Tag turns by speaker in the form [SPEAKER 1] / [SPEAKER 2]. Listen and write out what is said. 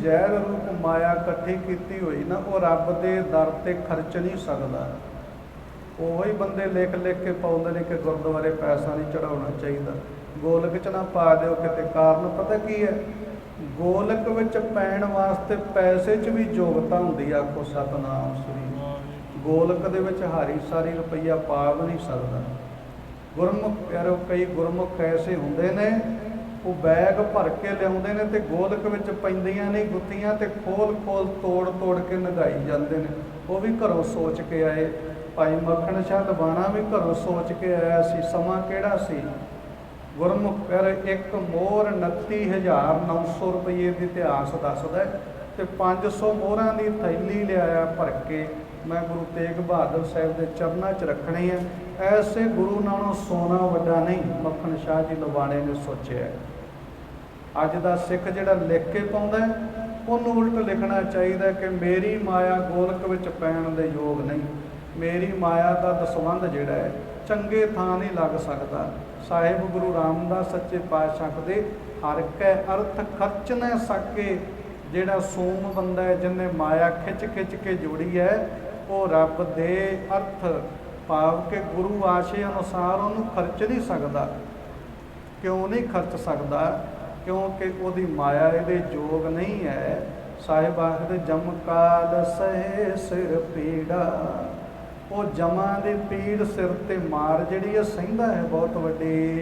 [SPEAKER 1] ਜ਼ਹਿਰ ਰੂਪ ਮਾਇਆ ਇਕੱਠੀ ਕੀਤੀ ਹੋਈ ਨਾ, ਉਹ ਰੱਬ ਦੇ ਦਰ ਤੇ ਖਰਚ ਨਹੀਂ ਸਕਦਾ। ਉਹੀ ਬੰਦੇ ਲਿਖ ਲਿਖ ਕੇ ਪਾਉਂਦੇ ਨੇ ਕਿ ਗੁਰਦੁਆਰੇ ਪੈਸਾ ਨਹੀਂ ਚੜਾਉਣਾ ਚਾਹੀਦਾ। ਗੋਲਕ ਚ ਨਾ ਪਾ ਦਿਓ ਕਿਤੇ। ਕਾਰਨ ਪਤਾ ਕੀ ਹੈ? ਗੋਲਕ ਵਿੱਚ ਪੈਣ ਵਾਸਤੇ ਪੈਸੇ 'ਚ ਵੀ ਯੋਗਤਾ ਹੁੰਦੀ ਆ, ਆਖੋ ਸਤਨਾਮ ਸ੍ਰੀ। ਗੋਲਕ ਦੇ ਵਿੱਚ ਹਾਰੀ ਸਾਰੀ ਰੁਪਈਆ ਪਾ ਵੀ ਨਹੀਂ ਸਕਦਾ। ਗੁਰਮੁਖ, ਪਿਆਰੋ, ਕਈ ਗੁਰਮੁਖ ਐਸੇ ਹੁੰਦੇ ਨੇ, ਉਹ ਬੈਗ ਭਰ ਕੇ ਲਿਆਉਂਦੇ ਨੇ ਤੇ ਗੋਲਕ ਵਿੱਚ ਪੈਂਦੀਆਂ ਨਹੀਂ ਗੁੱਤੀਆਂ ਤੇ ਖੋਲ ਖੋਲ ਤੋੜ ਤੋੜ ਕੇ ਨਗਾਈ ਜਾਂਦੇ ਨੇ। ਉਹ ਵੀ ਘਰੋਂ ਸੋਚ ਕੇ ਆਏ। ਭਾਈ ਮੱਖਣ ਸ਼ਾਹ ਲਵਾਣਾ ਵੀ ਘਰੋਂ ਸੋਚ ਕੇ ਆਇਆ ਸੀ, ਸਮਾਂ ਕਿਹੜਾ ਸੀ? ਗੁਰਮੁਖ ਪਿਆਰੇ ਇੱਕ ਮੋਹਰ 29900 ਰੁਪਏ ਦੀ ਇਤਿਹਾਸ ਦੱਸਦਾ ਹੈ ਤੇ 500 ਮੋਹਰਾਂ ਦੀ ਥੈਲੀ ਲਿਆਇਆ ਭਰ ਕੇ ਮੈਂ ਗੁਰੂ ਤੇਗ ਬਹਾਦਰ ਸਾਹਿਬ ਦੇ ਚਰਨਾਂ 'ਚ ਰੱਖਣੀ ਹੈ ਐਸੇ ਗੁਰੂ ਨਾਲੋਂ ਸੋਨਾ ਵੱਡਾ ਨਹੀਂ, ਮੱਖਣ ਸ਼ਾਹ ਜੀ ਲਵਾਣੇ ਨੇ ਸੋਚਿਆ। ਅੱਜ ਦਾ ਸਿੱਖ ਜਿਹੜਾ ਲਿਖ ਕੇ ਪਾਉਂਦਾ ਉਹਨੂੰ ਉਲਟ ਲਿਖਣਾ ਚਾਹੀਦਾ ਕਿ ਮੇਰੀ ਮਾਇਆ ਗੋਲਕ ਵਿੱਚ ਪੈਣ ਦੇ ਯੋਗ ਨਹੀਂ। ਮੇਰੀ ਮਾਇਆ ਦਾ ਦਸਵੰਧ ਜਿਹੜਾ ਹੈ ਚੰਗੇ ਥਾਂ ਨਹੀਂ ਲੱਗ ਸਕਦਾ। ਸਾਹਿਬ ਗੁਰੂ ਰਾਮਦਾਸ ਸੱਚੇ ਪਾਤਸ਼ਾਹ ਦੇ ਹਰ ਕੈ ਅਰਥ ਖਰਚ ਨਾ ਸਕੇ। ਜਿਹੜਾ ਸੋਮ ਬੰਦਾ ਹੈ, ਜਿਹਨੇ ਮਾਇਆ ਖਿੱਚ ਖਿੱਚ ਕੇ ਜੋੜੀ ਹੈ, ਉਹ ਰੱਬ ਦੇ ਅਰਥ ਭਾਵ ਕਿ ਗੁਰੂ ਆਸ਼ੇ ਅਨੁਸਾਰ ਉਹਨੂੰ ਖਰਚ ਨਹੀਂ ਸਕਦਾ। ਕਿਉਂ ਨਹੀਂ ਖਰਚ ਸਕਦਾ? ਕਿਉਂਕਿ ਉਹਦੀ ਮਾਇਆ ਇਹਦੇ ਜੋਗ ਨਹੀਂ ਹੈ। ਸਾਹਿਬ ਆਖਦੇ, ਜਮ ਕਾਲ ਸਹਿ ਸਿਰ ਪੀੜਾ। ਉਹ ਜਮਾਂ ਦੀ ਪੀੜ ਸਿਰ ਤੇ ਮਾਰ ਜਿਹੜੀ ਇਹ ਸਹਿੰਦਾ ਹੈ ਬਹੁਤ ਵੱਡੀ।